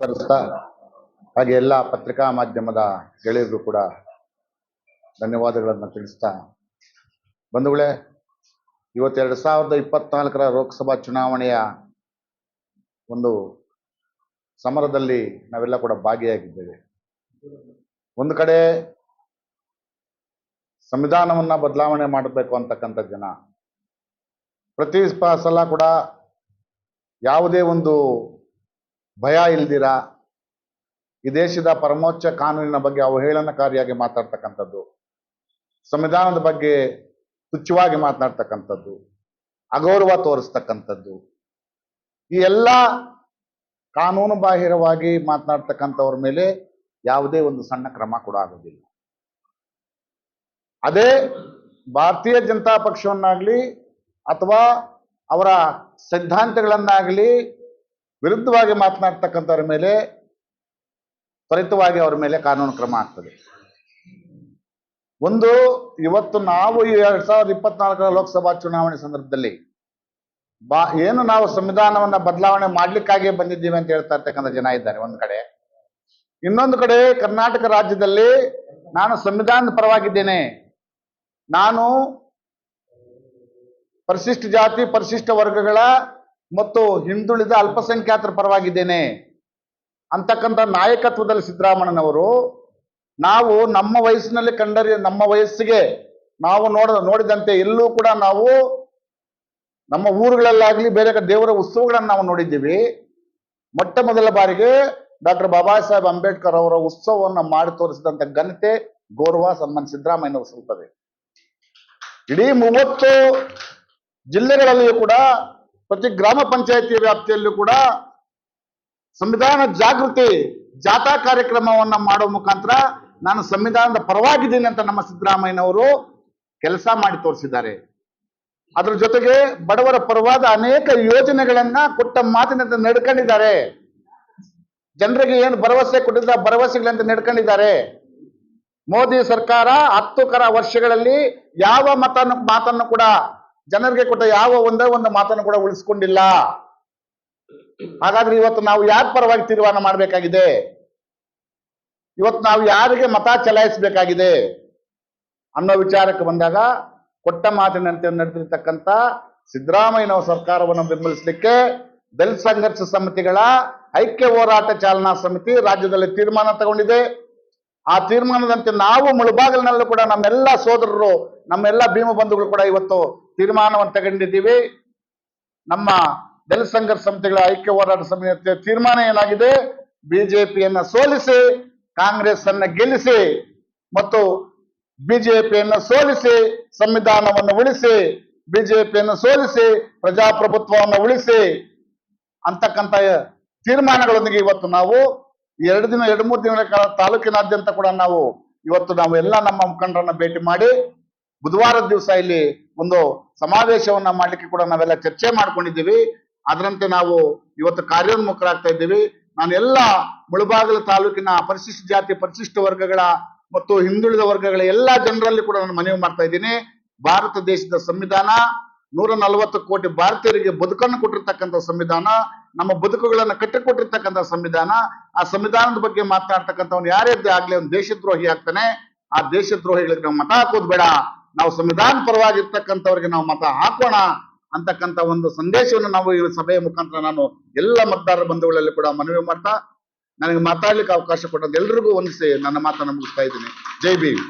ಸ್ಮರಿಸ್ತಾ ಹಾಗೆ ಎಲ್ಲ ಪತ್ರಿಕಾ ಮಾಧ್ಯಮದ ಗೆಳೆಯರಿಗೂ ಕೂಡ ಧನ್ಯವಾದಗಳನ್ನು ತಿಳಿಸ್ತಾ. ಬಂಧುಗಳೇ ಇವತ್ತು ಎರಡು ಸಾವಿರದ ಇಪ್ಪತ್ನಾಲ್ಕರ ಲೋಕಸಭಾ ಚುನಾವಣೆಯ ಒಂದು ಸಮರದಲ್ಲಿ ನಾವೆಲ್ಲ ಕೂಡ ಭಾಗಿಯಾಗಿದ್ದೇವೆ. ಒಂದು ಕಡೆ ಸಂವಿಧಾನವನ್ನ ಬದಲಾವಣೆ ಮಾಡಬೇಕು ಅಂತಕ್ಕಂಥ ಜನ ಪ್ರತಿ ಸಲ ಕೂಡ ಯಾವುದೇ ಒಂದು ಭಯ ಇಲ್ದಿರ? ಈ ದೇಶದ ಪರಮೋಚ್ಚ ಕಾನೂನಿನ ಬಗ್ಗೆ ಅವಹೇಳನಕಾರಿಯಾಗಿ ಮಾತಾಡ್ತಕ್ಕಂಥದ್ದು. ಸಂವಿಧಾನದ ಬಗ್ಗೆ ತುಚ್ಛವಾಗಿ ಮಾತನಾಡ್ತಕ್ಕಂಥದ್ದು. ಅಗೌರವ ತೋರಿಸ್ತಕ್ಕಂಥದ್ದು. ಈ ಎಲ್ಲ ಕಾನೂನು ಬಾಹಿರವಾಗಿ ಮಾತನಾಡ್ತಕ್ಕಂಥವ್ರ ಮೇಲೆ ಯಾವುದೇ ಒಂದು ಸಣ್ಣ ಕ್ರಮ ಕೂಡ ಆಗೋದಿಲ್ಲ. ಅದೇ ಭಾರತೀಯ ಜನತಾ ಪಕ್ಷವನ್ನಾಗ್ಲಿ ಅಥವಾ ಅವರ ಸಿದ್ಧಾಂತಗಳನ್ನಾಗ್ಲಿ ವಿರುದ್ಧವಾಗಿ ಮಾತನಾಡ್ತಕ್ಕಂಥವ್ರ ಮೇಲೆ, ತ್ವರಿತವಾಗಿ ಅವರ ಮೇಲೆ ಕಾನೂನು ಕ್ರಮ ಆಗ್ತದೆ. ಒಂದು, ಇವತ್ತು ನಾವು ಎರಡ್ ಸಾವಿರದ ಇಪ್ಪತ್ನಾಲ್ಕರ ಲೋಕಸಭಾ ಚುನಾವಣೆ ಸಂದರ್ಭದಲ್ಲಿ ಬಾ, ಏನು ನಾವು ಸಂವಿಧಾನವನ್ನ ಬದಲಾವಣೆ ಮಾಡ್ಲಿಕ್ಕಾಗಿ ಬಂದಿದ್ದೀವಿ ಅಂತ ಹೇಳ್ತಾ ಇರ್ತಕ್ಕಂಥ ಜನ ಇದ್ದಾರೆ ಒಂದು ಕಡೆ. ಇನ್ನೊಂದು ಕಡೆ ಕರ್ನಾಟಕ ರಾಜ್ಯದಲ್ಲಿ ನಾನು ಸಂವಿಧಾನದ ಪರವಾಗಿದ್ದೇನೆ. ನಾನು ಪರಿಶಿಷ್ಟ ಜಾತಿ, ಪರಿಶಿಷ್ಟ ವರ್ಗಗಳ ಮತ್ತು ಹಿಂದುಳಿದ ಅಲ್ಪಸಂಖ್ಯಾತರ ಪರವಾಗಿದ್ದೇನೆ. ಅಂತಕ್ಕಂಥ ನಾಯಕತ್ವದಲ್ಲಿ ಸಿದ್ದರಾಮಣ್ಣನವರು ನಾವು ನಮ್ಮ ವಯಸ್ಸಿನಲ್ಲಿ ಕಂಡರಿ, ನಮ್ಮ ವಯಸ್ಸಿಗೆ ನಾವು ನೋಡ, ನೋಡಿದಂತೆ ಎಲ್ಲೂ ಕೂಡ ನಾವು ನಮ್ಮ ಊರುಗಳಲ್ಲಾಗಲಿ ಬೇರೆ ದೇವರ ಉತ್ಸವಗಳನ್ನು ನಾವು ನೋಡಿದ್ದೀವಿ. ಮೊಟ್ಟ ಮೊದಲ ಬಾರಿಗೆ ಡಾಕ್ಟರ್ ಬಾಬಾ ಸಾಹೇಬ್ ಅಂಬೇಡ್ಕರ್ ಅವರ ಉತ್ಸವವನ್ನು ಮಾಡಿ ತೋರಿಸಿದಂತ ಘನತೆ, ಗೌರವ, ಸನ್ಮಾನ ಸಿದ್ದರಾಮಯ್ಯನವರು ಸಲ್ತದೆ ಇಡೀ ಮೂವತ್ತು ಜಿಲ್ಲೆಗಳಲ್ಲಿಯೂ ಕೂಡ ಪ್ರತಿ ಗ್ರಾಮ ಪಂಚಾಯತಿ ವ್ಯಾಪ್ತಿಯಲ್ಲೂ ಕೂಡ ಸಂವಿಧಾನ ಜಾಗೃತಿ, ಜಾಥಾ ಕಾರ್ಯಕ್ರಮವನ್ನ ಮಾಡುವ ಮುಖಾಂತರ ನಾನು ಸಂವಿಧಾನದ ಪರವಾಗಿದ್ದೀನಿ ಅಂತ ನಮ್ಮ ಸಿದ್ದರಾಮಯ್ಯನವರು ಕೆಲಸ ಮಾಡಿ ತೋರಿಸಿದ್ದಾರೆ. ಅದರ ಜೊತೆಗೆ ಬಡವರ ಪರವಾದ ಅನೇಕ ಯೋಜನೆಗಳನ್ನ ಕೊಟ್ಟ ಮಾತಿನಂತೆ ನಡ್ಕೊಂಡಿದ್ದಾರೆ. ಜನರಿಗೆ ಏನು ಭರವಸೆ ಕೊಟ್ಟಿದ್ದ ಭರವಸೆಗಳಂತ ನಡ್ಕೊಂಡಿದ್ದಾರೆ. ಮೋದಿ ಸರ್ಕಾರ ಹತ್ತು ಕರ ವರ್ಷಗಳಲ್ಲಿ ಯಾವ ಮತ ಮಾತನ್ನು ಕೂಡ ಜನರಿಗೆ ಕೊಟ್ಟ ಯಾವ ಒಂದೇ ಒಂದು ಮಾತನ್ನು ಕೂಡ ಉಳಿಸ್ಕೊಂಡಿಲ್ಲ. ಹಾಗಾದ್ರೆ ಇವತ್ತು ನಾವು ಯಾರ ಪರವಾಗಿ ತೀರ್ಮಾನ ಮಾಡಬೇಕಾಗಿದೆ? ಇವತ್ತು ನಾವು ಯಾರಿಗೆ ಮತ ಚಲಾಯಿಸಬೇಕಾಗಿದೆ? ಅನ್ನೋ ವಿಚಾರಕ್ಕೆ ಬಂದಾಗ ಕೊಟ್ಟ ಮಾತಿನಂತೆ ನಡೆದಿರ್ತಕ್ಕಂಥ ಸಿದ್ದರಾಮಯ್ಯನವರ ಸರ್ಕಾರವನ್ನು ಬೆಂಬಲಿಸಲಿಕ್ಕೆ ದಲಿತ ಸಂಘರ್ಷ ಸಮಿತಿಗಳ ಐಕ್ಯ ಹೋರಾಟ ಚಾಲನಾ ಸಮಿತಿ ರಾಜ್ಯದಲ್ಲಿ ತೀರ್ಮಾನ ತಗೊಂಡಿದೆ. ಆ ತೀರ್ಮಾನದಂತೆ ನಾವು ಮುಳುಬಾಗಿಲಿನಲ್ಲೂ ಕೂಡ ನಮ್ಮೆಲ್ಲ ಸೋದರರು, ನಮ್ಮೆಲ್ಲ ಭೀಮ ಬಂಧುಗಳು ಕೂಡ ಇವತ್ತು ತೀರ್ಮಾನವನ್ನು ತಗೊಂಡಿದ್ದೀವಿ. ನಮ್ಮ ದಲಿತ ಸಂಘರ್ಷ ಸಮಿತಿಗಳ ಐಕ್ಯ ಹೋರಾಟ ಸಮಿತಿಯ ತೀರ್ಮಾನ ಏನಾಗಿದೆ? ಬಿಜೆಪಿಯನ್ನ ಸೋಲಿಸಿ ಕಾಂಗ್ರೆಸ್ ಅನ್ನ ಗೆಲ್ಲಿಸಿ ಮತ್ತು ಬಿಜೆಪಿಯನ್ನು ಸೋಲಿಸಿ, ಸಂವಿಧಾನವನ್ನು ಉಳಿಸಿ, ಬಿಜೆಪಿಯನ್ನು ಸೋಲಿಸಿ, ಪ್ರಜಾಪ್ರಭುತ್ವವನ್ನು ಉಳಿಸಿ ಅಂತಕ್ಕಂಥ ತೀರ್ಮಾನಗಳೊಂದಿಗೆ ಇವತ್ತು ನಾವು ಎರಡು ದಿನ, ಎರಡು ಮೂರು ದಿನಗಳ ಕಾಲ ತಾಲೂಕಿನಾದ್ಯಂತ ಕೂಡ ನಾವು ಇವತ್ತು ನಾವು ಎಲ್ಲ ನಮ್ಮ ಮುಖಂಡರನ್ನ ಭೇಟಿ ಮಾಡಿ ಬುಧವಾರದ ದಿವಸ ಇಲ್ಲಿ ಒಂದು ಸಮಾವೇಶವನ್ನ ಮಾಡ್ಲಿಕ್ಕೆ ಕೂಡ ನಾವೆಲ್ಲ ಚರ್ಚೆ ಮಾಡ್ಕೊಂಡಿದ್ದೀವಿ. ಅದರಂತೆ ನಾವು ಇವತ್ತು ಕಾರ್ಯೋನ್ಮುಖರಾಗ್ತಾ ಇದ್ದೀವಿ. ನಾನು ಎಲ್ಲ ಮುಳಬಾಗಿಲು ತಾಲೂಕಿನ ಪರಿಶಿಷ್ಟ ಜಾತಿ, ಪರಿಶಿಷ್ಟ ವರ್ಗಗಳ ಮತ್ತು ಹಿಂದುಳಿದ ವರ್ಗಗಳ ಎಲ್ಲಾ ಜನರಲ್ಲಿ ಕೂಡ ನಾನು ಮನವಿ ಮಾಡ್ತಾ ಇದ್ದೀನಿ. ಭಾರತ ದೇಶದ ಸಂವಿಧಾನ ನೂರ ನಲವತ್ತು ಕೋಟಿ ಭಾರತೀಯರಿಗೆ ಬದುಕನ್ನು ಕೊಟ್ಟಿರ್ತಕ್ಕಂಥ ಸಂವಿಧಾನ. ನಮ್ಮ ಬದುಕುಗಳನ್ನ ಕಟ್ಟಿಕೊಟ್ಟಿರ್ತಕ್ಕಂಥ ಸಂವಿಧಾನ, ಆ ಸಂವಿಧಾನದ ಬಗ್ಗೆ ಮಾತನಾಡ್ತಕ್ಕಂಥವ್ನು ಯಾರೇ ಆಗ್ಲಿ ಅವ್ನು ದೇಶದ್ರೋಹಿ ಆಗ್ತಾನೆ. ಆ ದೇಶದ್ರೋಹಿಗಳಿಗೆ ನಾವು ಮತ ಹಾಕೋದು ಬೇಡ. ನಾವು ಸಂವಿಧಾನ ಪರವಾಗಿರ್ತಕ್ಕಂಥವ್ರಿಗೆ ನಾವು ಮತ ಹಾಕೋಣ ಅಂತಕ್ಕಂಥ ಒಂದು ಸಂದೇಶವನ್ನು ನಾವು ಈ ಸಭೆಯ ಮುಖಾಂತರ ನಾನು ಎಲ್ಲ ಮತದಾರರ ಬಂಧುಗಳಲ್ಲಿ ಕೂಡ ಮನವಿ ಮಾಡ್ತಾ, ನನಗೆ ಮಾತಾಡ್ಲಿಕ್ಕೆ ಅವಕಾಶ ಕೊಟ್ಟಂತ ಎಲ್ರಿಗೂ ವಂದಿಸಿ ನನ್ನ ಮಾತನ್ನು ಮುಗಿಸ್ತಾ ಇದ್ದೀನಿ. ಜೈ ಭೀಮ್.